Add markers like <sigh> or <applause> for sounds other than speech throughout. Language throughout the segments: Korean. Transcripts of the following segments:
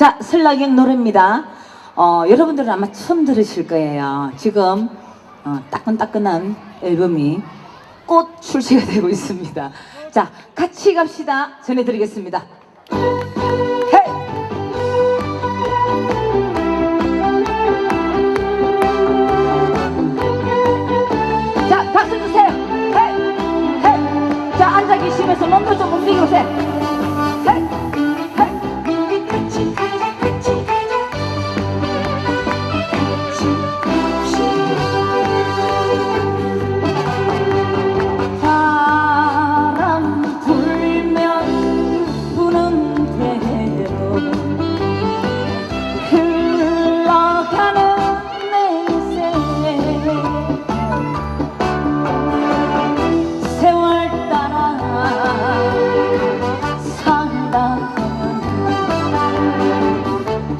자, 슬라겐 노래입니다. 어, 여러분들은 아마 처음 들으실 거예요. 지금 어, 따끈따끈한 앨범이 꽃 출시가 <laughs> 되고 있습니다. 자, 같이 갑시다. 전해드리겠습니다.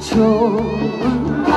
좋은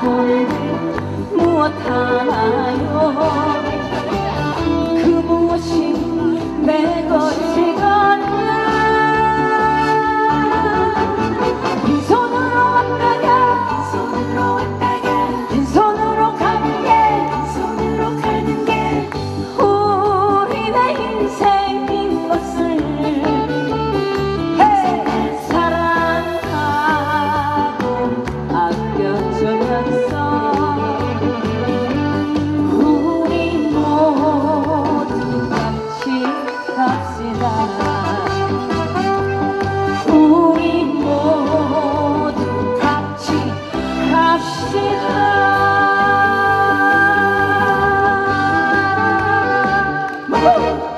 어, 무엇 하나요? 그 무엇이 내 거리 Uh!